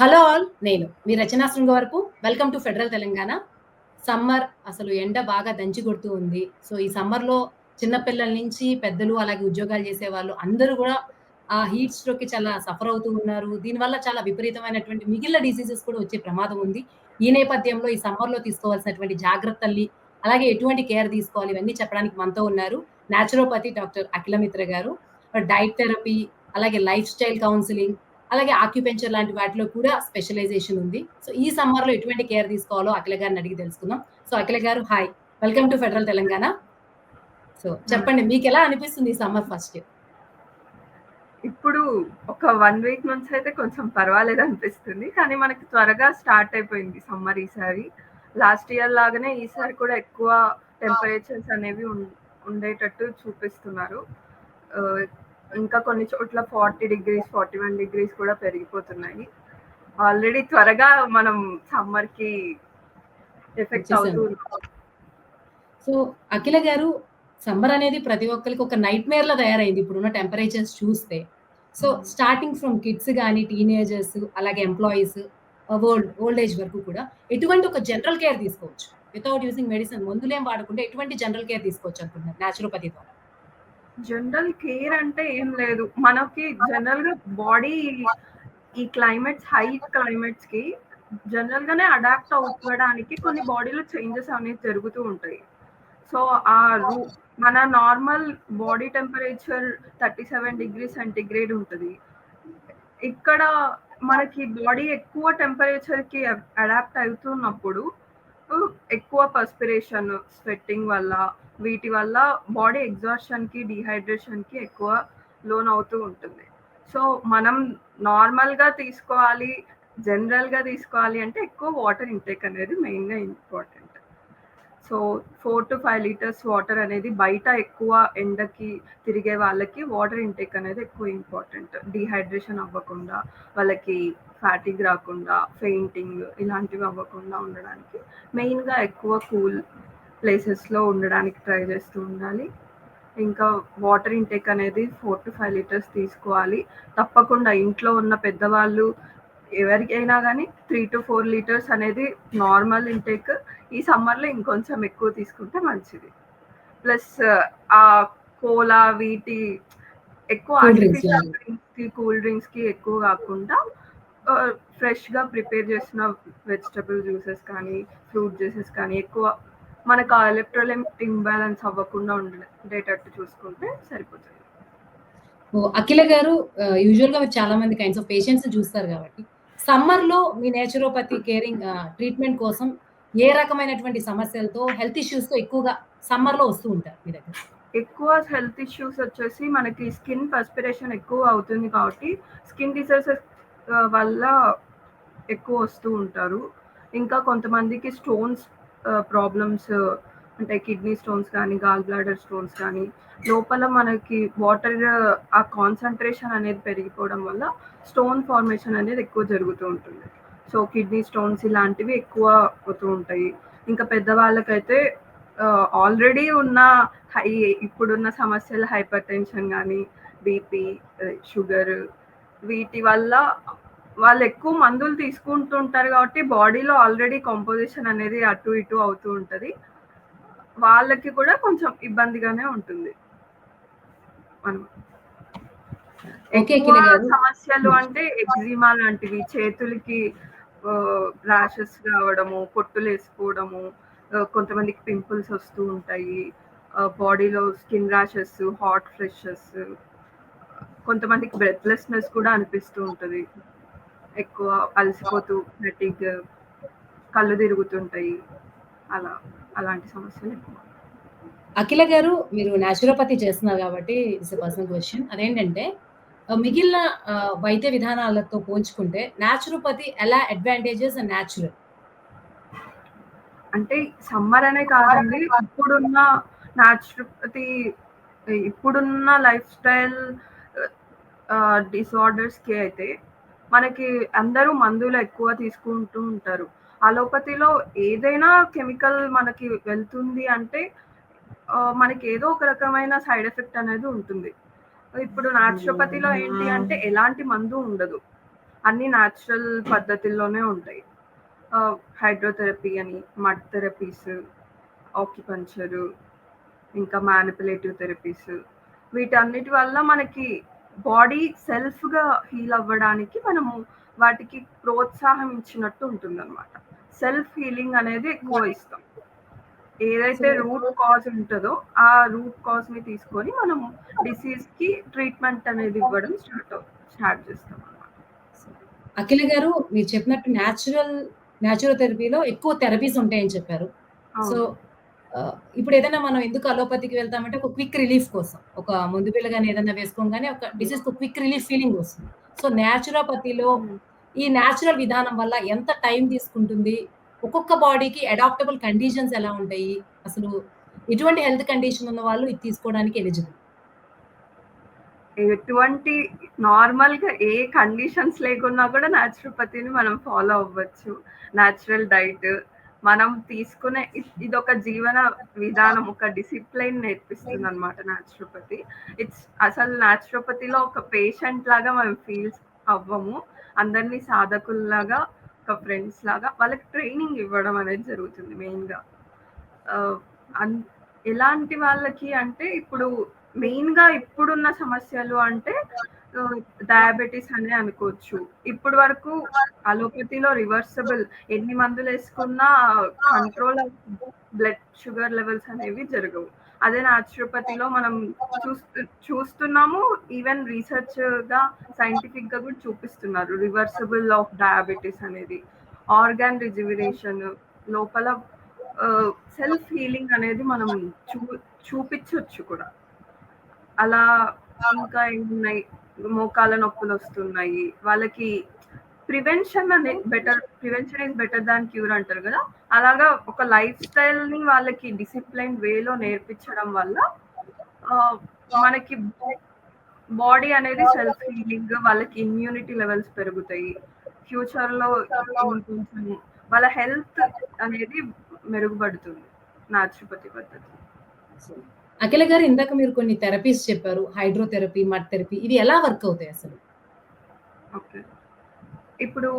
Hello all నేను మీ Rachana Srungavarapu welcome to federal Telangana. Summer అసలు ఎండ బాగా దంచి కొడుతూ ఉంది. సో ఈ సమ్మర్లో చిన్నపిల్లల నుంచి పెద్దలు అలాగే ఉద్యోగాలు చేసే వాళ్ళు అందరూ కూడా ఆ హీట్ స్ట్రోక్కి చాలా సఫర్ అవుతూ ఉన్నారు. దీనివల్ల చాలా విపరీతమైనటువంటి మిగిలిన డిసీజెస్ కూడా వచ్చే ప్రమాదం ఉంది. ఈ నేపథ్యంలో ఈ సమ్మర్లో తీసుకోవాల్సినటువంటి జాగ్రత్తల్ని అలాగే ఎటువంటి కేర్ తీసుకోవాలి ఇవన్నీ చెప్పడానికి మనతో ఉన్నారు న్యాచురోపతి డాక్టర్ అఖిలమిత్ర గారు. డైట్ థెరపీ అలాగే లైఫ్ స్టైల్ కౌన్సిలింగ్ అలాగే ఆక్యుపెంచర్ లాంటి వాటిలో కూడా స్పెషలైజేషన్ ఉంది. సో ఈ సమ్మర్లో ఎటువంటి కేర్ తీసుకోవాలో అఖిల గారిని అడిగి తెలుసుకుందాం. సో అఖిల గారు hi welcome to federal Telangana so చెప్పండి మీకు ఎలా అనిపిస్తుంది ఈ సమ్మర్ ఫస్ట్ ఇప్పుడు ఒక వన్ వీక్ నుంచి అయితే కొంచెం పర్వాలేదు అనిపిస్తుంది. కానీ మనకి త్వరగా స్టార్ట్ అయిపోయింది సమ్మర్ ఈసారి. లాస్ట్ ఇయర్ లాగానే ఈసారి కూడా ఎక్కువ టెంపరేచర్స్ అనేవి ఉండేటట్టు చూపిస్తున్నారు. Uh, ఇంకా కొన్ని చోట్ల forty degrees forty one degrees కూడా పెరిగిపోతున్నాయి. ఆల్రెడీ త్వరగా మనం సమ్మర్కి ఎఫెక్ట్ అవుతూ. సో అఖిల గారు సమ్మర్ అనేది ప్రతి ఒక్కరికి ఒక నైట్ మేర్ లా తయారైంది ఇప్పుడున్న టెంపరేచర్స్ చూస్తే. సో స్టార్టింగ్ ఫ్రమ్ కిడ్స్ కానీ టీనేజర్స్ అలాగే ఎంప్లాయీస్ ఓల్డ్ ఓల్డ్ ఏజ్ వరకు కూడా ఎటువంటి ఒక జనరల్ కేర్ తీసుకోవచ్చు. వితౌట్ యూసింగ్ మెడిసిన్ మందులేం వాడకుండా ఎటువంటి జనరల్ కేర్ తీసుకోవచ్చు అనుకుంటున్నారు న్యాచురోపతి ద్వారా. జనరల్ కేర్ అంటే ఏం లేదు. మనకి జనరల్గా బాడీ ఈ క్లైమేట్స్ హై క్లైమేట్స్కి జనరల్ గానే అడాప్ట్ అవ్వడానికి కొన్ని బాడీలో చేంజెస్ అనేవి జరుగుతూ ఉంటాయి. సో ఆ రూ మన normal body temperature thirty seven degree centigrade ఉంటుంది. ఇక్కడ మనకి బాడీ ఎక్కువ టెంపరేచర్కి అడాప్ట్ అవుతున్నప్పుడు ఎక్కువ పర్స్పిరేషన్ స్వెట్టింగ్ వల్ల వీటి వల్ల బాడీ ఎగ్జాస్షన్కి డిహైడ్రేషన్కి ఎక్కువ లోన్ అవుతూ ఉంటుంది. సో మనం నార్మల్గా తీసుకోవాలి జనరల్గా తీసుకోవాలి అంటే ఎక్కువ వాటర్ ఇంటేక్ అనేది మెయిన్గా important so four to five litres water అనేది బయట ఎక్కువ ఎండకి తిరిగే వాళ్ళకి వాటర్ ఇంటేక్ అనేది ఎక్కువ ఇంపార్టెంట్ డిహైడ్రేషన్ అవ్వకుండా వాళ్ళకి ఫ్యాటిక్ రాకుండా ఫెయింటింగ్ ఇలాంటివి అవ్వకుండా ఉండడానికి మెయిన్గా ఎక్కువ కూల్ ప్లేసెస్లో ఉండడానికి ట్రై చేస్తూ ఉండాలి. ఇంకా వాటర్ ఇంటేక్ అనేది ఫోర్ టు ఫైవ్ లీటర్స్ తీసుకోవాలి. తప్పకుండా ఇంట్లో ఉన్న పెద్దవాళ్ళు ఎవరికైనా కానీ త్రీ టు ఫోర్ లీటర్స్ అనేది నార్మల్ ఇంటేక్ ఈ సమ్మర్లో ఇంకొంచెం ఎక్కువ తీసుకుంటే మంచిది. ప్లస్ ఆ కోలా వీటి ఎక్కువ ఆర్టిఫిషియల్ లాగా. డ్రింక్స్కి కూల్ డ్రింక్స్కి ఎక్కువ కాకుండా ఫ్రెష్గా ప్రిపేర్ చేసిన వెజిటబుల్ జ్యూసెస్ కానీ ఫ్రూట్ జ్యూసెస్ కానీ ఎక్కువ మనకు ఆ ఎలక్ట్రోలైట్ ఇంబ్యాలెన్స్ అవ్వకుండా ఉండేటట్టు చూసుకుంటే సరిపోతుంది. అఖిల గారు యూజువల్గా చాలా మంది కైండ్స్ ఆఫ్ పేషెంట్స్ చూస్తారు కాబట్టి సమ్మర్లో మీ నేచురోపతి కేరింగ్ ట్రీట్మెంట్ కోసం ఏ రకమైనటువంటి సమస్యలతో హెల్త్ ఇష్యూస్తో ఎక్కువగా సమ్మర్లో వస్తూ ఉంటారు మీ దగ్గర? ఎక్కువ హెల్త్ ఇష్యూస్ వచ్చేసి మనకి స్కిన్ పర్స్పిరేషన్ ఎక్కువ అవుతుంది కాబట్టి స్కిన్ డిసీజెస్ వల్ల ఎక్కువ వస్తూ ఉంటారు. ఇంకా కొంతమందికి స్టోన్స్ ప్రాబ్లమ్స్ అంటే కిడ్నీ స్టోన్స్ కానీ గాల్ బ్లాడర్ స్టోన్స్ కానీ లోపల మనకి వాటర్ ఆ కాన్సన్ట్రేషన్ అనేది పెరిగిపోవడం వల్ల స్టోన్ ఫార్మేషన్ అనేది ఎక్కువ జరుగుతూ ఉంటుంది. సో కిడ్నీ స్టోన్స్ ఇలాంటివి ఎక్కువ అవుతూ ఉంటాయి. ఇంకా పెద్దవాళ్ళకైతే ఆల్రెడీ ఉన్న హై ఇప్పుడున్న సమస్యలు హైపర్ టెన్షన్ కానీ బీపీ షుగర్ వీటి వల్ల వాళ్ళు ఎక్కువ మందులు తీసుకుంటుంటారు కాబట్టి బాడీలో ఆల్రెడీ కంపోజిషన్ అనేది అటు ఇటు అవుతూ ఉంటుంది. వాళ్ళకి కూడా కొంచెం ఇబ్బందిగానే ఉంటుంది. మనం ఎక్కువ సమస్యలు అంటే ఎగ్జిమా లాంటివి చేతులకి ర్యాషెస్ రావడము పొట్టులు వేసుకోవడము కొంతమందికి పింపుల్స్ వస్తూ ఉంటాయి. బాడీలో స్కిన్ ర్యాషెస్ హాట్ ఫ్లెషెస్ కొంతమందికి బ్రెత్లెస్నెస్ కూడా అనిపిస్తూ ఉంటుంది. ఎక్కువ అలసిపోతూ నెటిక్ కళ్ళు తిరుగుతుంటాయి. అలా అలాంటి సమస్యలు ఎక్కువ. అఖిల గారు మీరు న్యాచురోపతి చేస్తున్నారు కాబట్టి ఇట్స్ పర్సనల్ క్వశ్చన్ అదేంటంటే మిగిలిన వైద్య విధానాలతో పోల్చుకుంటే న్యాచురోపతి ఎలా అడ్వాంటేజెస్ అండ్ న్యాచురల్ అంటే సమ్మర్ అనే కాదండి ఇప్పుడున్న న్యాచురోపతి ఇప్పుడున్న లైఫ్ స్టైల్ డిసార్డర్స్కి అయితే మనకి అందరూ మందులు ఎక్కువ తీసుకుంటూ ఉంటారు. అలోపతిలో ఏదైనా కెమికల్ మనకి వెళ్తుంది అంటే మనకి ఏదో ఒక రకమైన సైడ్ ఎఫెక్ట్ అనేది ఉంటుంది. ఇప్పుడు నాచురోపతిలో ఏంటి అంటే ఎలాంటి మందు ఉండదు. అన్ని న్యాచురల్ పద్ధతుల్లోనే ఉంటాయి. హైడ్రోథెరపీ అని, మడ్ థెరపీస్, ఆక్యుపంక్చర్, ఇంకా మానిప్యులేటివ్ థెరపీస్ వీటన్నిటి వల్ల మనకి బాడీ సెల్ఫ్‌గా హీల్ అవ్వడానికి మనము వాటికి ప్రోత్సాహం ఇచ్చినట్టు ఉంటుందన్నమాట. సెల్ఫ్ హీలింగ్ అనేది ఎక్కువ ఇస్తాం. ఏదైతే రూట్ కాజ్ ఉంటదో, ఆ రూట్ కాజ్‌ని తీసుకొని మనము డిసీజ్‌కి ట్రీట్మెంట్ అనేది ఇవ్వడం స్టార్ట్ స్టార్ట్ చేస్తామన్నమాట. అఖిల గారు మీరు చెప్పినట్టు న్యాచురల్ న్యాచురోథెరపీలో ఎక్కువ థెరపీస్ ఉంటాయని చెప్పారు. సో, ఇప్పుడు ఏదైనా మనం ఎందుకు అలోపతికి వెళ్తామంటే ఒక క్విక్ రిలీఫ్ కోసం. ఒక మందు బిళ్ళ గాని ఏదైనా వేసుకోగానే ఒక డిసీజ్‌కి క్విక్ రిలీఫ్ ఫీలింగ్ వస్తుంది. సో, న్యాచురోపతిలో హ్మ్. ఈ న్యాచురల్ విధానం వల్ల ఎంత టైం తీసుకుంటుంది? ఒక్కొక్క బాడీకి అడాప్టబుల్ కండిషన్స్ ఎలా ఉంటాయి? అసలు ఎటువంటి హెల్త్ కండిషన్ ఉన్న వాళ్ళు ఇది తీసుకోవడానికి ఎలిజిబుల్? ఎటువంటి నార్మల్‌గా ఏ కండిషన్స్ లేకున్నా కూడా న్యాచురోపతిని మనం ఫాలో అవ్వచ్చు. న్యాచురల్ డైట్ మనం తీసుకునే ఇది ఒక జీవన విధానం, ఒక డిసిప్లిన్ నేర్పిస్తుందన్నమాట న్యాచురోపతి. ఇట్స్ అసలు న్యాచురోపతిలో ఒక పేషెంట్ లాగా మనం ఫీల్ అవ్వము. అందరిని సాధకుల్లాగా, ఒక ఫ్రెండ్స్ లాగా వాళ్ళకి ట్రైనింగ్ ఇవ్వడం అనేది జరుగుతుంది మెయిన్‌గా. Uh, ఎలాంటి వాళ్ళకి అంటే ఇప్పుడు మెయిన్‌గా ఇప్పుడున్న సమస్యలు అంటే డయాబెటీస్ అనే అనుకోవచ్చు. ఇప్పటి వరకు అలోపతిలో రివర్సిబుల్ ఎన్ని మందులు వేసుకున్నా కంట్రోల్ బ్లడ్ షుగర్ లెవెల్స్ అనేవి జరగవు. అదే న్యాచురోపతిలో మనం చూస్తు చూస్తున్నాము. ఈవెన్ రీసెర్చ్‌గా సైంటిఫిక్‌గా కూడా చూపిస్తున్నారు. రివర్సిబుల్ ఆఫ్ డయాబెటిస్ అనేది. ఆర్గాన్ రిజివినేషన్ లోపల సెల్ఫ్ హీలింగ్ అనేది మనం చూ చూపించవచ్చు కూడా. అలా ఇంకా ఏమున్నాయి? మోకాల నొప్పులు వస్తున్నాయి వాళ్ళకి ప్రివెన్షన్ అనే better prevention is better than cure అంటారు కదా అలాగా ఒక లైఫ్ స్టైల్ని వాళ్ళకి డిసిప్లైన్ వేలో నేర్పించడం వల్ల మనకి బాడీ అనేది సెల్ఫ్ హీలింగ్ వాళ్ళకి ఇమ్యూనిటీ లెవెల్స్ పెరుగుతాయి. ఫ్యూచర్‌లో కొంచెం వాళ్ళ హెల్త్ అనేది మెరుగుపడుతుంది. న్యాచురోపతి పద్ధతి. అఖిల గారు ఇందాక మీరు కొన్ని థెరపీస్ చెప్పారు. హైడ్రోథెరపీ, మట్ థెరపీ ఇవి ఎలా వర్క్ అవుతాయి అసలు? ఓకే. ఇప్పుడు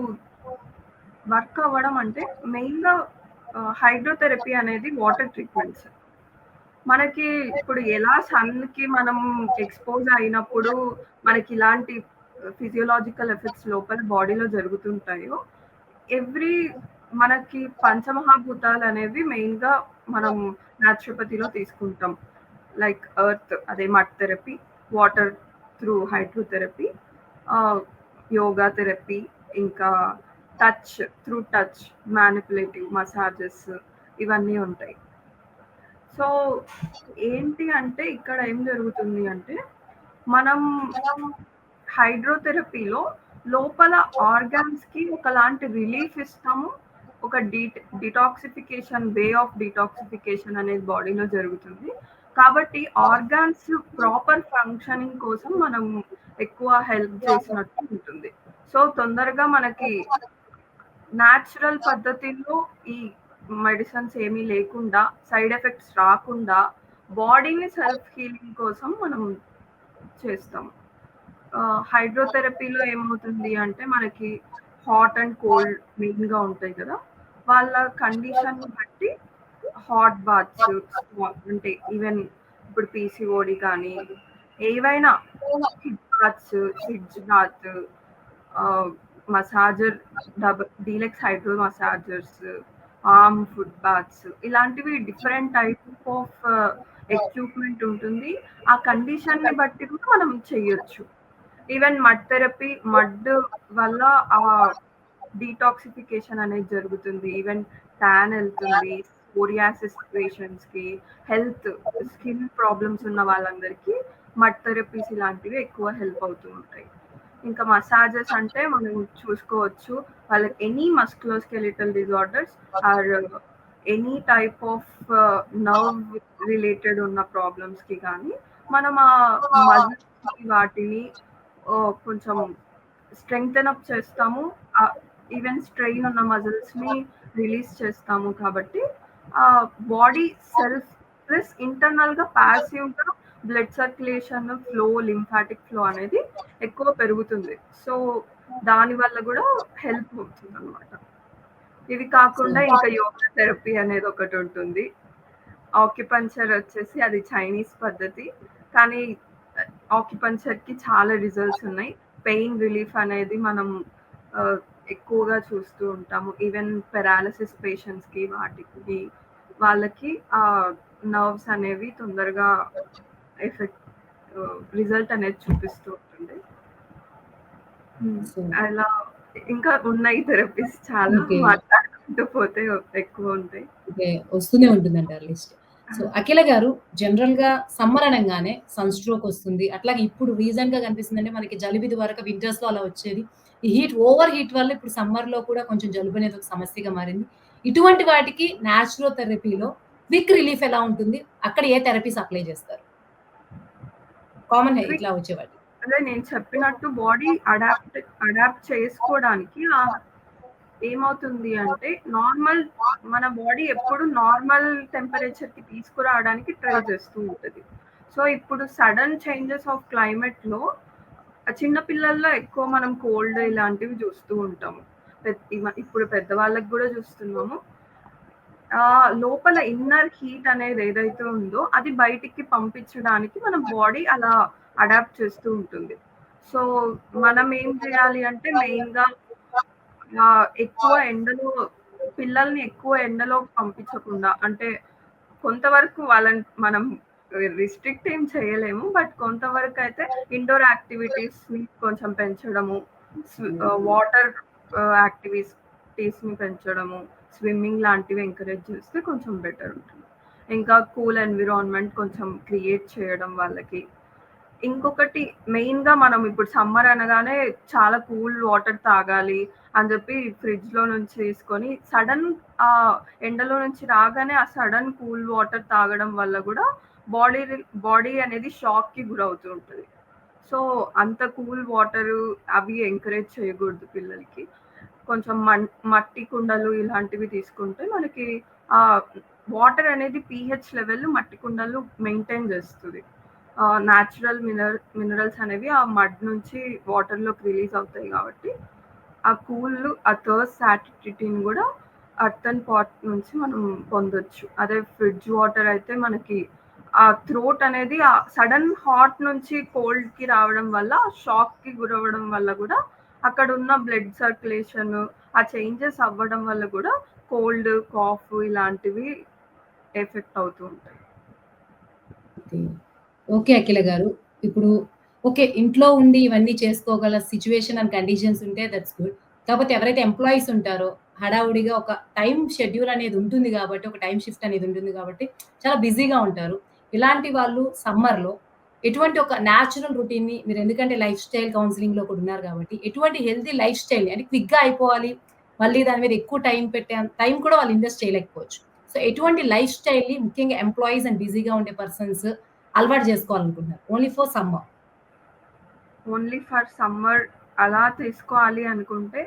వర్క్ అవ్వడం అంటే మెయిన్‌గా హైడ్రోథెరపీ అనేది వాటర్ ట్రీట్మెంట్స్. మనకి ఇప్పుడు ఎలా సన్‌కి మనం ఎక్స్‌పోజ్ అయినప్పుడు మనకి ఇలాంటి ఫిజియోలాజికల్ ఎఫెక్ట్స్ లోపల బాడీలో జరుగుతుంటాయో, ఎవ్రీ మనకి పంచమహాభూతాలు అనేవి మెయిన్‌గా మనం న్యాచురోపతిలో తీసుకుంటాం. లైక్ ఎర్త్ అదే mud therapy, water through hydrotherapy, yoga therapy, ఇంకా touch through touch, manipulative massages ఇవన్నీ ఉంటాయి. సో, ఏంటి అంటే ఇక్కడ ఏం జరుగుతుంది అంటే, మనం హైడ్రోథెరపీలో లోపల ఆర్గాన్స్‌కి ఒకలాంటి రిలీఫ్ ఇస్తాము. ఒక డీ డిటాక్సిఫికేషన్ వే ఆఫ్ డిటాక్సిఫికేషన్ అనేది బాడీలో జరుగుతుంది. కాబట్టి ఆర్గాన్స్ ప్రాపర్ ఫంక్షనింగ్ కోసం మనం ఎక్కువ హెల్ప్ చేసినట్టు ఉంటుంది. సో, తొందరగా మనకి న్యాచురల్ పద్ధతిలో ఈ మెడిసిన్స్ ఏమీ లేకుండా, సైడ్ ఎఫెక్ట్స్ రాకుండా బాడీని సెల్ఫ్ హీలింగ్ కోసం మనం చేస్తాం. హైడ్రోథెరపీలో ఏమవుతుంది అంటే మనకి హాట్ అండ్ కోల్డ్ మెయిన్‌గా ఉంటాయి కదా! వాళ్ళ కండిషన్‌ని బట్టి హాట్ బాత్స్ అంటే ఈవెన్ ఇప్పుడు పీసీఓడీ కానీ ఏవైనా baths, sitz bath massager tub deluxe hydro massagers, arm foot baths ఇలాంటివి డిఫరెంట్ టైప్ ఆఫ్ ఎక్విప్‌మెంట్ ఉంటుంది. ఆ కండిషన్‌ని బట్టి కూడా మనం చేయొచ్చు. ఈవెన్ మడ్ థెరపీ మడ్ వల్ల ఆహ్, డీటాక్సిఫికేషన్ అనేది జరుగుతుంది. ఈవెన్ టాన్ ఎళ్తుంది. సోరియాసిస్ పేషెంట్స్‌కి, హెల్త్ స్కిన్ ప్రాబ్లమ్స్ ఉన్న వాళ్ళందరికీ మట్ థెరపీస్ ఇలాంటివి ఎక్కువ హెల్ప్ అవుతూ ఉంటాయి. ఇంకా మసాజెస్ అంటే మనం చూసుకోవచ్చు. వాళ్ళకి any musculoskeletal disorders or any type of nerve related ఉన్న ప్రాబ్లమ్స్‌కి కానీ మనం ఆ మజిల్స్ వాటిని కొంచెం స్ట్రెంగ్తన్ అప్ చేస్తాము. ఈవెన్ స్ట్రెయిన్ ఉన్న మజిల్స్‌ని రిలీజ్ చేస్తాము కాబట్టి బాడీ సెల్ఫ్ ప్లస్ ఇంటర్నల్‌గా పాసివ్‌గా blood circulation flow, lymphatic flow అనేది ఎక్కువ పెరుగుతుంది. సో, దాని వల్ల గూడా హెల్ప్ అవుతుందనమాట. ఇవి కాకుండా సో ఇంకా యోగా థెరపీ అనేది ఒకటుంటుంది. ఆక్యుపంక్చర్ వచ్చేసి అది చైనీస్ పద్ధతి. కానీ ఆహ్, ఆక్యుపంక్చర్‌కి చాలా రిజల్ట్స్ ఉన్నాయి. పెయిన్ రిలీఫ్ అనేది మనం ఎక్కువగా చూస్తూ ఉంటాము. ఈవెన్ పారాలిసిస్ పేషెంట్స్‌కి వాటికి వాళ్ళకి ఆహ్, నర్వ్స్ అనేవి తొందరగా ఎఫెక్ట్ రిజల్ట్ అనేది చూపిస్తూ ఉంటుంది. అలా ఇంకా ఉన్నాయి థెరపీస్ చాలా. మాట్లాడుకుంటూ పోతే ఎక్కువుంటాయి. ఓకే. వస్తూనే ఉంటుందంటారు లిస్ట్. సో, అఖిల గారు జనరల్‌గా సమ్మర్ అనంగానే సన్ స్ట్రోక్ వస్తుంది. అట్లాగే ఇప్పుడు రీసెంట్‌గా కనిపిస్తుందంటే మనకి జలుబు ఇదివరకు వింటర్స్‌లో అలా వచ్చేది. ఈ హీట్ ఓవర్ హీట్ వల్ల ఇప్పుడు సమ్మర్‌లో కూడా కొంచెం జలుబు అనేది ఒక సమస్యగా మారింది. ఇటువంటి వాటికి నేచురల్ థెరపీలో విక్ రిలీఫ్ ఎలా ఉంటుంది? అక్కడ ఏ థెరపీస్ అప్లై చేస్తారు? కామన్ హె ఇట్లా వచ్చేవాటి అదే నేను చెప్పినట్టు బాడీ అడాప్ట్ అడాప్ట్ చేసుకోవడానికి ఏమవుతుంది అంటే నార్మల్ మన బాడీ ఎప్పుడు నార్మల్ టెంపరేచర్కి తీసుకురావడానికి ట్రై చేస్తూ ఉంటుంది సో, ఇప్పుడు సడన్ చేంజెస్ ఆఫ్ క్లైమేట్‌లో చిన్న పిల్లల్లో ఎక్కువ మనం కోల్డ్ ఇలాంటివి చూస్తూ ఉంటాము. ఇప్పుడు పెద్దవాళ్ళకి కూడా చూస్తున్నాము. ఆ లోపల ఇన్నర్ హీట్ అనేది ఏదైతే ఉందో అది బయటికి పంపించడానికి మన బాడీ అలా అడాప్ట్ చేస్తూ ఉంటుంది. సో, మనం ఏం చేయాలి అంటే మెయిన్గా ఎక్కువ ఎండలో పిల్లల్ని ఎక్కువ ఎండలో పంపించకుండా అంటే కొంతవరకు వాళ్ళని మనం రిస్ట్రిక్ట్ ఏం చేయలేము. బట్ కొంతవరకు అయితే ఇండోర్ యాక్టివిటీస్‌ని కొంచెం పెంచడము. వాటర్ యాక్టివిటీస్‌ని పెంచడము. స్విమ్మింగ్ లాంటివి ఎంకరేజ్ చేస్తే కొంచెం బెటర్ ఉంటుంది. ఇంకా కూల్ ఎన్విరాన్మెంట్ కొంచెం క్రియేట్ చేయడం వాళ్ళకి. ఇంకొకటి మెయిన్‌గా మనం ఇప్పుడు సమ్మర్ అనగానే చాలా కూల్ వాటర్ తాగాలి అని చెప్పి ఫ్రిడ్జ్‌లో నుంచి తీసుకొని సడన్ ఆ ఎండలో నుంచి రాగానే ఆ సడన్ కూల్ వాటర్ తాగడం వల్ల కూడా బాడీ బాడీ అనేది షాక్‌కి గురవుతూ ఉంటుంది సో, అంత కూల్ వాటర్ అవి ఎంకరేజ్ చేయకూడదు పిల్లలకి. కొంచెం మట్టి కుండలు ఇలాంటివి తీసుకుంటే మనకి ఆ వాటర్ అనేది పీహెచ్ లెవెల్ మట్టి కుండలు మెయింటైన్ చేస్తుంది న్యాచురల్ మినరల్ మినరల్స్ అనేవి ఆ మడ్ నుంచి వాటర్‌లోకి రిలీజ్ అవుతాయి కాబట్టి, ఆ కూల్, ఆ థర్స్ సాటిస్ఫిటీని కూడా అర్థన్ పాట్ నుంచి మనం పొందొచ్చు. అదే ఫ్రిడ్జ్ వాటర్ అయితే మనకి ఆ థ్రోట్ అనేది ఆ హాట్ నుంచి కోల్డ్‌కి రావడం వల్ల షాక్‌కి గురవడం వల్ల కూడా అక్కడ అక్కడున్న బ్లడ్ సర్క్యులేషన్ ఆ చేంజెస్ అవ్వడం వల్ల కూడా కోల్డ్, కాఫ్ ఇలాంటివి ఎఫెక్ట్ అవుతూ ఉంటాయి. ఓకే. అఖిల గారు. ఇప్పుడు ఓకే. ఇంట్లో ఉండి ఇవన్నీ చేసుకోగల సిచ్యువేషన్ అండ్ కండిషన్స్ ఉంటే దట్స్ గుడ్. కాకపోతే ఎవరైతే ఎంప్లాయీస్ ఉంటారో హడావుడిగా ఒక టైం షెడ్యూల్ అనేది ఉంటుంది కాబట్టి ఒక టైం షిఫ్ట్ అనేది ఉంటుంది కాబట్టి చాలా బిజీగా ఉంటారు. ఇలాంటి వాళ్ళు సమ్మర్‌లో ఎటువంటి ఒక న్యాచురల్ రొటీన్‌ని మీరు ఎందుకంటే లైఫ్ స్టైల్ కౌన్సెలింగ్‌లో కూడా ఉన్నారు కాబట్టి ఎటువంటి హెల్తీ లైఫ్ స్టైల్‌ని అంటే క్విక్‌గా అయిపోవాలి. మళ్ళీ దాని మీద ఎక్కువ టైం పెట్టే టైం కూడా వాళ్ళు ఇన్వెస్ట్ చేయలేకపోవచ్చు. సో, ఎటువంటి లైఫ్ స్టైల్‌ని ముఖ్యంగా ఎంప్లాయీస్ అండ్ బిజీగా ఉండే పర్సన్స్ అలవాటు చేసుకోవాలనుకుంటున్నారు? Only for summer. Only for summer అలా తీసుకోవాలి అనుకుంటే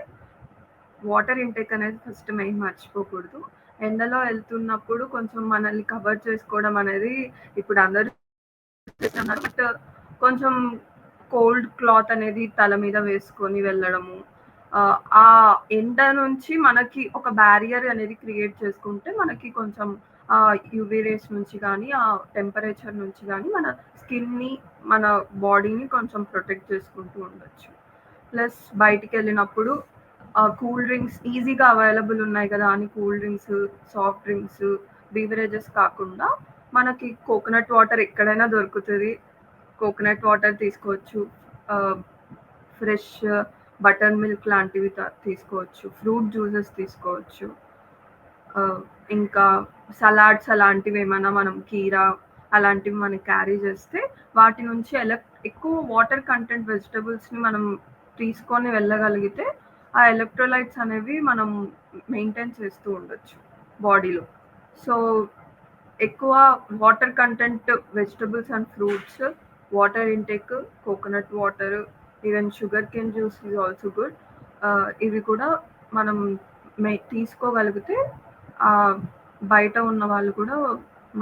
వాటర్ ఇంటేక్ అనేది ఫస్ట్ మెయిన్ మర్చిపోకూడదు. ఎండలో వెళ్తున్నప్పుడు కొంచెం మనల్ని కవర్ చేసుకోవడం అనేది ఇప్పుడు అందరూ చేస్తున్నారు. బట్ uh, కొంచెం కోల్డ్ క్లాత్ అనేది తల మీద వేసుకొని వెళ్ళడము. Uh, ఆ ఎండ నుంచి మనకి ఒక బ్యారియర్ అనేది క్రియేట్ చేసుకుంటే మనకి కొంచెం uh, ఆ యూవీ రేస్ నుంచి కానీ ఆ టెంపరేచర్ నుంచి కానీ మన స్కిన్‌ని, మన బాడీని కొంచెం ప్రొటెక్ట్ చేసుకుంటూ ఉండొచ్చు. ప్లస్ బయటికి వెళ్ళినప్పుడు కూల్ డ్రింక్స్ ఈజీగా అవైలబుల్ ఉన్నాయి కదా! అని cool drinks, soft drinks, beverages కాకుండా మనకి కోకోనట్ వాటర్ ఎక్కడైనా దొరుకుతుంది కోకోనట్ వాటర్ తీసుకోవచ్చు. ఫ్రెష్ బటర్ మిల్క్ లాంటివి తీసుకోవచ్చు. ఫ్రూట్ జ్యూసెస్ తీసుకోవచ్చు. ఇంకా సలాడ్స్ అలాంటివి ఏమైనా మనం కీరా అలాంటివి మనం క్యారీ చేస్తే వాటి నుంచి ఎలక్ ఎక్కువ వాటర్ కంటెంట్ వెజిటబుల్స్‌ని మనం తీసుకొని వెళ్ళగలిగితే ఆ ఎలక్ట్రోలైట్స్ అనేవి మనం మెయింటైన్ చేస్తూ ఉండొచ్చు బాడీలో. సో, ఎక్కువ water content vegetables and fruits, water intake, coconut water, even sugarcane juice is also good. ఇవి కూడా మనం తీసుకోగలిగితే బయట ఉన్న వాళ్ళు కూడా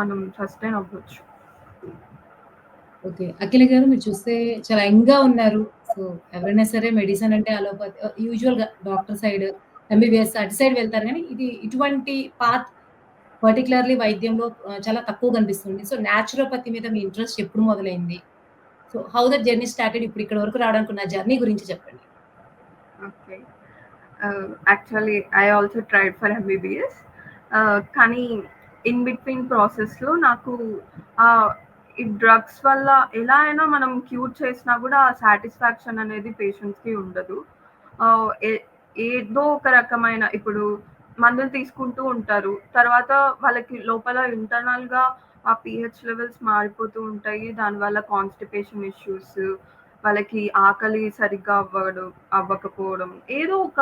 మనం సస్టైన్ అవ్వచ్చు. ఓకే. అఖిల గారు మీరు చూస్తే చాలా యంగ్‌గా ఉన్నారు. సో, ఎవరైనా సరే మెడిసిన్ అంటే అలోపతి యూజువల్గా డాక్టర్ సైడ్, ఎంబీబీఎస్ అటు సైడ్ వెళ్తారు కానీ ఇది ఇటువంటి పాత్ పర్టిక్యులర్‌లీ వైద్యంలో చాలా తక్కువ కనిపిస్తుంది. సో, న్యాచురోపతి మీద మీ ఇంట్రెస్ట్ ఎప్పుడు మొదలైంది? So, how that journey started ఇప్పుడు ఇక్కడ వరకు రావడానికి ఉన్న జర్నీ గురించి చెప్పండి. Okay. Actually I also tried for MBBS. కానీ ఇన్ బిట్వీన్ ప్రాసెస్‌లో నాకు ఈ డ్రగ్స్ వల్ల ఎలా అయినా మనం క్యూర్ చేసినా కూడా ఆ సాటిస్ఫాక్షన్ అనేది పేషెంట్స్‌కి ఉండదు. Uh, ఏదో ఒక రకమైన ఇప్పుడు మందులు తీసుకుంటూ ఉంటారు. తర్వాత వాళ్ళకి లోపల ఇంటర్నల్‌గా ఆ పీహెచ్ లెవెల్స్ మారిపోతూ ఉంటాయి. దానివల్ల కాన్‌స్టిపేషన్ ఇష్యూస్, వాళ్ళకి ఆకలి సరిగ్గా అవ్వడం అవ్వకపోవడం, ఏదో ఒక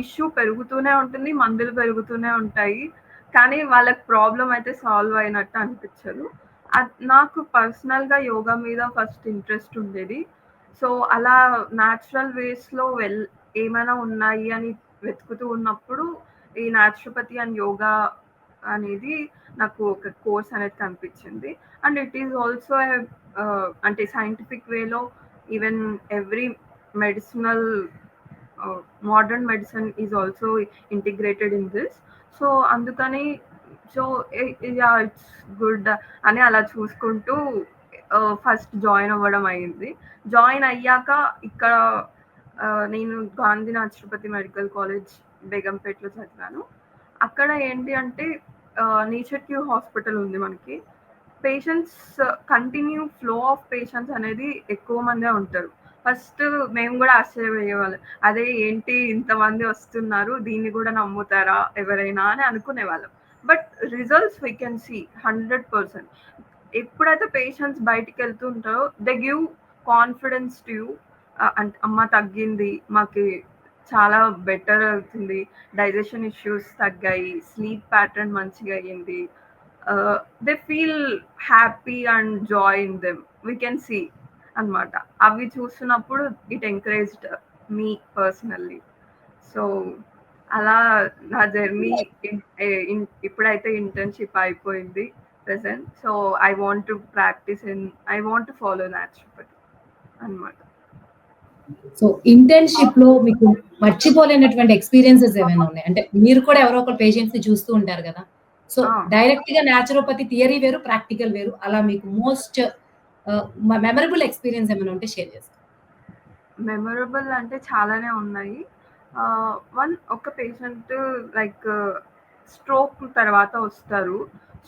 ఇష్యూ పెరుగుతూనే ఉంటుంది. మందులు పెరుగుతూనే ఉంటాయి. కానీ వాళ్ళకి ప్రాబ్లమ్ అయితే సాల్వ్ అయినట్టు అనిపించదు. అద్ నాకు పర్సనల్‌గా యోగా మీద ఫస్ట్ ఇంట్రెస్ట్ ఉండేది. సో, అలా న్యాచురల్ వేస్‌లో వెల్ ఏమైనా ఉన్నాయి అని వెతుకుతూ ఉన్నప్పుడు ఈ నాచురోపతి అండ్ యోగా అనేది నాకు ఒక కోర్స్ అనేది కనిపించింది. And it is also a అంటే సైంటిఫిక్ వేలో even every medicinal modern medicine is also integrated in this. So, అందుకని సో, ఇట్స్ గుడ్ అని అలా చూసుకుంటూ uh, ఫస్ట్ జాయిన్ అవ్వడం అయింది. జాయిన్ అయ్యాక ఇక్కడ uh, నేను గాంధీ న్యాచురోపతి మెడికల్ కాలేజ్ బేగంపేటలో చదివాను. అక్కడ ఏంటి అంటే ఆహ్, నేచర్ హాస్పిటల్ ఉంది మనకి. Patients continue flow of patients అనేది ఎక్కువ మందే ఉంటారు. ఫస్ట్ మేము కూడా ఆశ్చర్యపోయేవాళ్ళం. అదే ఏంటి ఇంతమంది వస్తున్నారు. దీన్ని కూడా నమ్ముతారా ఎవరైనా అని అనుకునేవాళ్ళం. But results we can see 100% ఎప్పుడైతే పేషెంట్స్ బయటికి వెళ్తుంటారో they give confidence to you. అంటే అమ్మ తగ్గింది. మాకి చాలా బెటర్ అవుతుంది. డైజెషన్ ఇష్యూస్ తగ్గాయి. స్లీప్ ప్యాటర్న్ మంచిగా అయింది. They feel happy and joy in them. We can see అన్నమాట. అవి చూస్తున్నప్పుడు it encouraged me personally. So, అలా నా జర్నీ ఇప్పుడైతే ఇంటర్న్‌షిప్ అయిపోయింది present so, I want to practice in I want to follow naturopathy అన్నమాట. సో, ఇంటర్న్‌షిప్‌లో మీకు మర్చిపోలేనటువంటి ఎక్స్‌పీరియన్సెస్ ఏమైనా ఉన్నాయా? అంటే మీరు కూడా ఎవరో ఒకరు పేషెంట్స్‌ని చూస్తూ ఉంటారు గదా! సో, ఆ! డైరెక్ట్‌గా న్యాచురోపతి థియరీ వేరు, ప్రాక్టికల్ వేరు. అలా మీకు మోస్ట్ మెమరబుల్ ఎక్స్‌పీరియన్స్ ఏమైనా ఉంటే షేర్ చేస్తారా? మెమరబుల్ అంటే చాలానే ఉన్నాయి. వన్ ఒక పేషెంట్ లైక్ స్ట్రోక్ తర్వాత వస్తారు.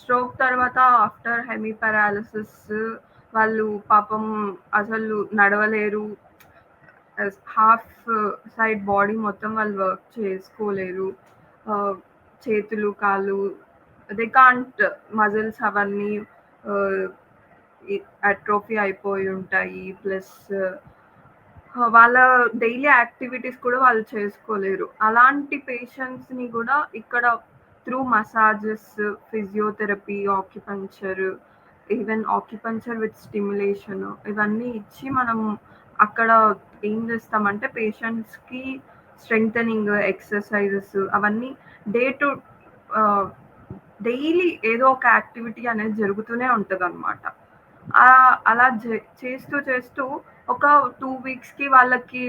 స్ట్రోక్ తర్వాత ఆఫ్టర్ హెమీ పారాలిసిస్ వాళ్ళు పాపం అసలు నడవలేరు. హాఫ్ సైడ్ బాడీ మొత్తం వాళ్ళు వర్క్ చేసుకోలేరు. Uh, చేతులు, కాళ్ళు దే కాంట్ మజిల్స్ అవన్నీ uh, అట్రోఫీ అయిపోయి ఉంటాయి. ప్లస్ uh, వాళ్ళ డైలీ యాక్టివిటీస్ కూడా వాళ్ళు చేసుకోలేరు. అలాంటి పేషెంట్స్‌ని కూడా ఇక్కడ through massages, physiotherapy, acupuncture even acupuncture with stimulation ఇవన్నీ ఇచ్చి మనం అక్కడ ఏం చేస్తామంటే పేషెంట్స్‌కి స్ట్రెంథెనింగ్ ఎక్సర్‌సైజెస్ అవన్నీ డే టు డైలీ ఏదో ఒక యాక్టివిటీ అనేది జరుగుతూనే ఉంటుంది అనమాట అలా చేస్తూ చేస్తూ ఒక టూ వీక్స్‌కి వాళ్ళకి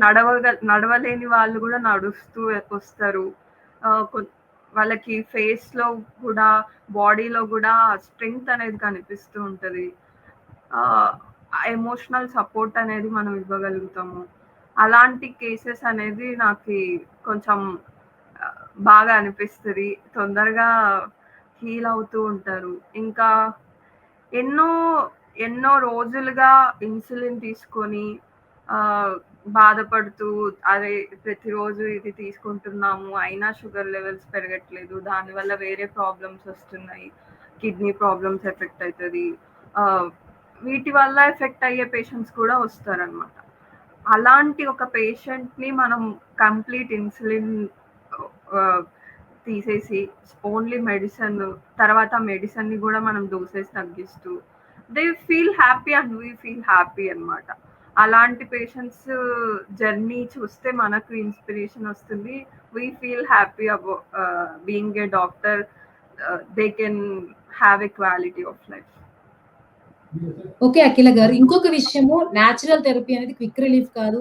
నడవ నడవగ నడవలేని వాళ్ళు కూడా నడుస్తూ వస్తారు. వాళ్ళకి ఫేస్‌లో కూడా, బాడీలో కూడా స్ట్రెంగ్త్ అనేది కనిపిస్తూ ఉంటది. ఎమోషనల్ సపోర్ట్ అనేది మనం ఇవ్వగలుగుతాము. అలాంటి కేసెస్ అనేది నాకు కొంచెం బాగా అనిపిస్తుంది తొందరగా హీల్ అవుతూ ఉంటారు. ఇంకా ఎన్నో, ఎన్నో రోజులుగా ఇన్సులిన్ తీసుకొని బాధపడుతూ అదే ప్రతిరోజు ఇది తీసుకుంటున్నాము. అయినా షుగర్ లెవెల్స్ పెరగట్లేదు. దానివల్ల వేరే ప్రాబ్లమ్స్ వస్తున్నాయి. కిడ్నీ ప్రాబ్లమ్స్ ఎఫెక్ట్ అవుతుంది వీటి వల్ల ఎఫెక్ట్ అయ్యే పేషెంట్స్ కూడా వస్తారనమాట. అలాంటి ఒక పేషెంట్‌ని మనం కంప్లీట్ ఇన్సులిన్ తీసేసి ఓన్లీ మెడిసిన్ తర్వాత మెడిసిన్‌ని కూడా మనం డోసెస్ తగ్గిస్తూ they feel happy and we feel happy అన్నమాట. అలాంటి పేషెంట్స్ జర్నీ చూస్తే మనకు ఇన్‌స్పిరేషన్ వస్తుంది. We feel happy about being a doctor they can have a quality of life. Okay. Akhila garu. ఇంకొక విషయము న్యాచురల్ థెరపీ అనేది క్విక్ రిలీఫ్ కాదు.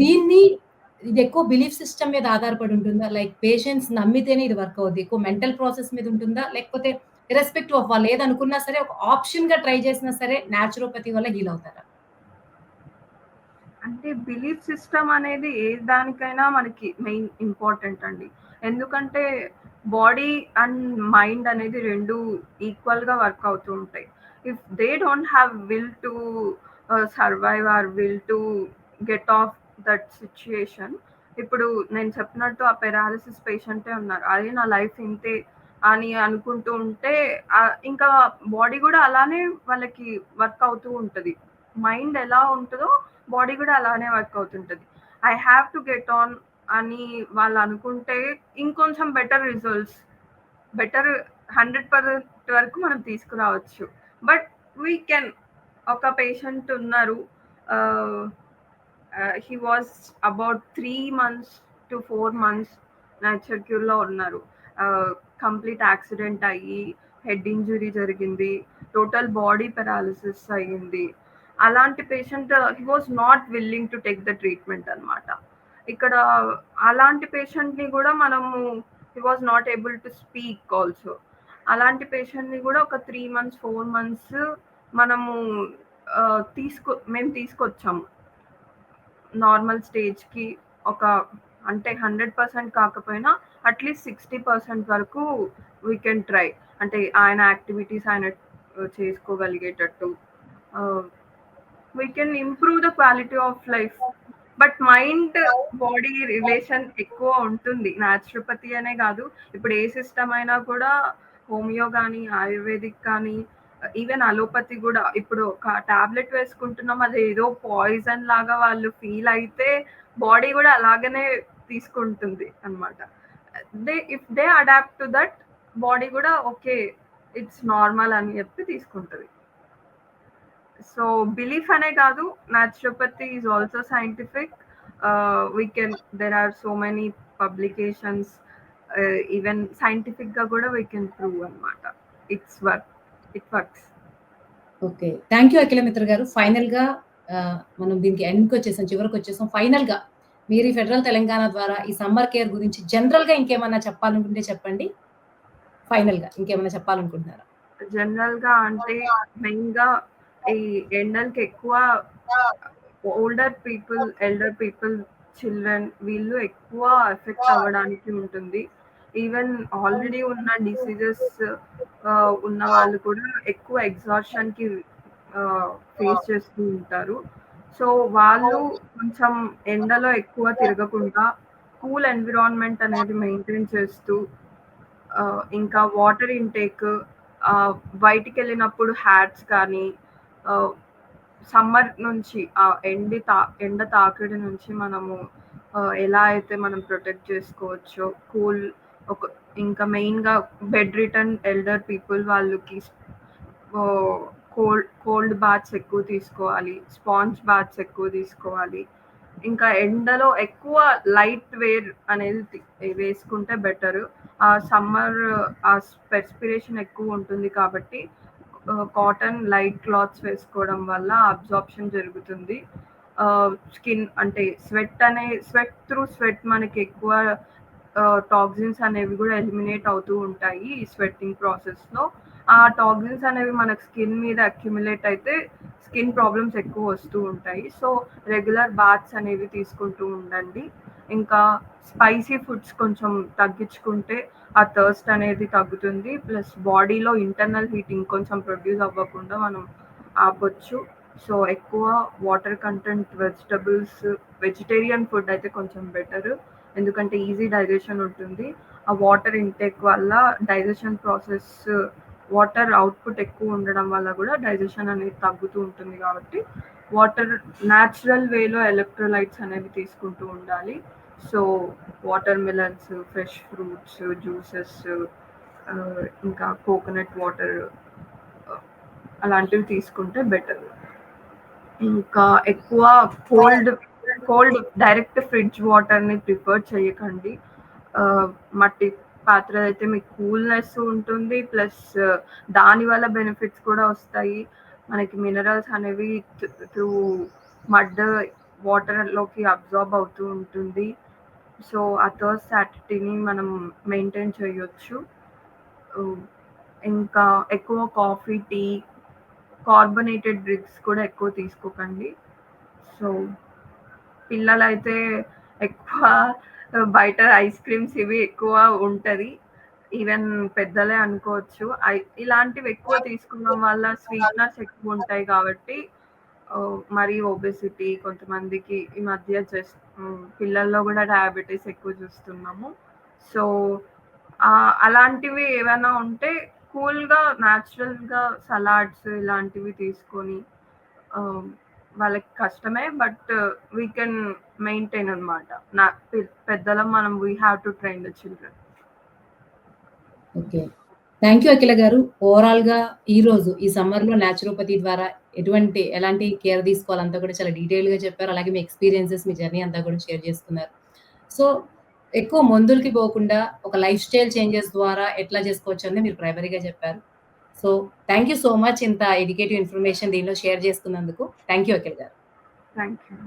దీన్ని ఇది ఎక్కువ బిలీఫ్ సిస్టమ్ మీద ఆధారపడి ఉంటుందా? లైక్ పేషెంట్స్ నమ్మితేనే ఇది వర్క్ అవుద్ది. ఎక్కువ మెంటల్ ప్రాసెస్ మీద ఉంటుందా? లేకపోతే ఇర్రెస్పెక్టివ్ ఆఫ్ వాళ్ళు ఏదనుకున్నా సరే ఒక ఆప్షన్‌గా ట్రై చేసినా సరే న్యాచురోపతి వల్ల హీల్ అవుతారా? అంటే బిలీఫ్ సిస్టమ్ అనేది ఏ దానికైనా మనకి మెయిన్ ఇంపార్టెంట్ అండి. ఎందుకంటే బాడీ అండ్ మైండ్ అనేది రెండు ఈక్వల్గా వర్క్ అవుతూ ఉంటాయి. If they don't have will to survive or will to get of that situation ఇప్పుడు నేను చెప్పినట్టు ఆ పెరాలిసిస్ పేషెంటే ఉన్నారు. అదే నా లైఫ్ ఇంతే అని అనుకుంటూ ఉంటే ఇంకా బాడీ కూడా అలానే వాళ్ళకి వర్క్ అవుతూ ఉంటుంది మైండ్ ఎలా ఉంటుందో బాడీ కూడా అలానే వర్క్ అవుతుంటుంది I have to get on అని వాళ్ళు అనుకుంటే ఇంకొంచెం బెటర్ రిజల్ట్స్ బెటర్ 100% వరకు మనం తీసుకురావచ్చు. బట్ వీ కెన్ ఒక పేషెంట్ ఉన్నారు. He was he was about three months to four months nature క్యూర్‌లో ఉన్నారు. కంప్లీట్ యాక్సిడెంట్ అయ్యి హెడ్ ఇంజురీ జరిగింది. టోటల్ బాడీ పెరాలిసిస్ అయ్యింది అలాంటి patient he was not willing to take the treatment అన్నమాట. ఇక్కడ అలాంటి పేషెంట్‌ని కూడా మనము he was not able to speak also. అలాంటి పేషెంట్‌ని కూడా ఒక త్రీ మంత్స్, ఫోర్ మంత్స్ మనము తీసుకు మేము తీసుకొచ్చాము. నార్మల్ స్టేజ్‌కి ఒక అంటే 100% కాకపోయినా అట్‌లీస్ట్ 60% వరకు వీ కెన్ ట్రై. అంటే ఆయన యాక్టివిటీస్ ఆయన చేసుకోగలిగేటట్టు. We can improve the quality of life. But mind, body relation ఎక్కువ ఉంటుంది. న్యాచురోపతి అనే కాదు ఇప్పుడు ఏ సిస్టమ్ అయినా కూడా హోమియో కానీ ఆయుర్వేదిక్ కానీ, ఈవెన్ అలోపతి కూడా ఇప్పుడు ఒక టాబ్లెట్ వేసుకుంటున్నాం. అది ఏదో పాయిజన్ లాగా వాళ్ళు ఫీల్ అయితే బాడీ కూడా అలాగనే తీసుకుంటుంది అన్నమాట. They if they adapt to that body కూడా ఓకే. ఇట్స్ నార్మల్ అని చెప్పి తీసుకుంటది. సో, బిలీఫ్ అనే కాదు naturopathy is also scientific. We can there are so many publications even సైంటిఫిక్‌గా గూడా వి కెన్ ప్రూవ్ అన్నమాట. It's work. It works. Okay. Thank you Akhila Mitra garu. ఫైనల్‌గా ఆహ్, మనం దీనికి ఎండ్‌కొచ్చేసాం. చివరకొచ్చేసాం. ఫైనల్‌గా మీరు ఈ ఫెడరల్ తెలంగాణ ద్వారా ఈ సమ్మర్ కేర్ గురించి జనరల్‌గా ఇంకేమన్నా చెప్పాలనుకుంటే చెప్పండి. ఫైనల్‌గా ఇంకేమన్నా చెప్పాలనుకుంటున్నారా? జనరల్‌గా అంటే మెయిన్‌గా ఈ ఎండలకి ఎక్కువ older people, elder people, children వీళ్ళు ఎక్కువ ఎఫెక్ట్ అవ్వడానికి ఉంటుంది. ఈవెన్ ఆల్రెడీ ఉన్న డిసీజెస్ ఉన్న వాళ్ళు కూడా ఎక్కువ ఎగ్జాస్షన్‌కి కి ఫేస్ చేస్తూ ఉంటారు. సో, వాళ్ళు కొంచెం ఎండలో ఎక్కువ తిరగకుండా కూల్ ఎన్విరాన్మెంట్ అనేది మెయింటైన్ చేస్తూ ఇంకా వాటర్ ఇంటేక్ బయటికి వెళ్ళినప్పుడు హ్యాట్స్ కానీ సమ్మర్ నుంచి ఆ ఎండి తా ఎండ తాకిడి నుంచి మనము ఎలా అయితే మనం ప్రొటెక్ట్ చేసుకోవచ్చో కూల్ ఒక ఇంకా మెయిన్‌గా బెడ్ రిటర్న్ ఎల్డర్ పీపుల్ వాళ్ళకి కోల్డ్ కోల్డ్ బాత్స్ ఎక్కువ తీసుకోవాలి. స్పాంజ్ బాత్స్ ఎక్కువ తీసుకోవాలి. ఇంకా ఎండలో ఎక్కువ లైట్ వేర్ అనేది వేసుకుంటే బెటర్ ఆ సమ్మర్ ఆ పెర్స్పిరేషన్ ఎక్కువ ఉంటుంది కాబట్టి కాటన్ లైట్ క్లాత్స్ వేసుకోవడం వల్ల అబ్జార్ప్షన్ జరుగుతుంది. స్కిన్ అంటే స్వెట్ అనే స్వెట్ త్రూ స్వెట్ మనకి ఎక్కువ టాక్సిన్స్ అనేవి కూడా ఎలిమినేట్ అవుతూ ఉంటాయి. ఈ స్వెట్టింగ్ ప్రాసెస్‌లో. ఆ టాక్సిన్స్ అనేవి మనకు స్కిన్ మీద అక్యుములేట్ అయితే స్కిన్ ప్రాబ్లమ్స్ ఎక్కువ వస్తూ ఉంటాయి. సో, రెగ్యులర్ బాత్స్ అనేవి తీసుకుంటూ ఉండండి. ఇంకా స్పైసీ ఫుడ్స్ కొంచెం తగ్గించుకుంటే ఆ థర్స్ట్ అనేది తగ్గుతుంది. ప్లస్ బాడీలో ఇంటర్నల్ హీటింగ్ కొంచెం ప్రొడ్యూస్ అవ్వకుండా మనం ఆపొచ్చు. సో, ఎక్కువ water content vegetables, vegetarian food అయితే కొంచెం బెటరు. ఎందుకంటే ఈజీ డైజెషన్ ఉంటుంది. ఆ వాటర్ ఇంటేక్ వల్ల డైజెషన్ ప్రాసెస్ వాటర్ అవుట్‌పుట్ ఎక్కువ ఉండడం వల్ల కూడా డైజెషన్ అనేది తగ్గుతూ ఉంటుంది కాబట్టి వాటర్ న్యాచురల్ వేలో ఎలక్ట్రోలైట్స్ అనేవి తీసుకుంటూ ఉండాలి. So, watermelons, fresh fruits, juices ఇంకా కోకోనట్ వాటర్ అలాంటివి తీసుకుంటే బెటర్. ఇంకా ఎక్కువ కోల్డ్ కోల్డ్ డైరెక్ట్ ఫ్రిడ్జ్ వాటర్‌ని ప్రిఫర్ చేయకండి. మట్టి పాత్ర అయితే మీకు కూల్‌నెస్ ఉంటుంది. ప్లస్ దాని వల్ల బెనిఫిట్స్ కూడా వస్తాయి. మనకి మినరల్స్ అనేవి త్రూ మడ్ వాటర్‌లోకి అబ్జార్బ్ అవుతూ ఉంటుంది. సో, ఆ థర్స్ట్ మనం మెయింటైన్ చేయొచ్చు. ఇంకా ఎక్కువ కాఫీ, టీ, కార్బొనేటెడ్ డ్రింక్స్ కూడా ఎక్కువ తీసుకోకండి. సో, పిల్లలైతే ఎక్కువ బయట ఐస్ క్రీమ్స్ ఇవి ఎక్కువ ఉంటది. ఈవెన్ పెద్దలే అనుకోవచ్చు. ఐ ఇలాంటివి ఎక్కువ తీసుకోవడం వల్ల స్వీట్నెస్ ఎక్కువ ఉంటాయి కాబట్టి మరి ఒబెసిటీ కొంతమందికి ఈ మధ్య జస్ట్ పిల్లల్లో కూడా డయాబెటీస్ ఎక్కువ చూస్తున్నాము. సో, అలాంటివి ఏవైనా ఉంటే కూల్‌గా నేచురల్‌గా సలాడ్స్ ఇలాంటివి తీసుకొని వాళ్ళకి కష్టమే బట్ వీ కెన్ మెయింటైన్ అన్నమాట. నా పెద్దల పెద్దలం మనం we have to train the children. Okay. Thank you Akhila garu. ఓవరాల్గా ఈ రోజు ఈ సమ్మర్‌లో న్యాచురోపతి ద్వారా ఎటువంటి ఎలాంటి కేర్ తీసుకోవాలంతా కూడా చాలా డీటెయిల్గా చెప్పారు. అలాగే మీ ఎక్స్‌పీరియన్సెస్, మీ జర్నీ అంతా కూడా షేర్ చేసుకున్నారు. సో, ఎక్కువ మందులకి పోకుండా ఒక లైఫ్ స్టైల్ చేంజెస్ ద్వారా ఎట్లా చేసుకోవచ్చు అనేది మీరు ప్రైమరీగా చెప్పారు. So, thank you so much ఇంత ఎడ్యుకేటివ్ ఇన్ఫర్మేషన్ దీనిలో షేర్ చేసుకున్నందుకు. Thank you Akhil garu. Thank you.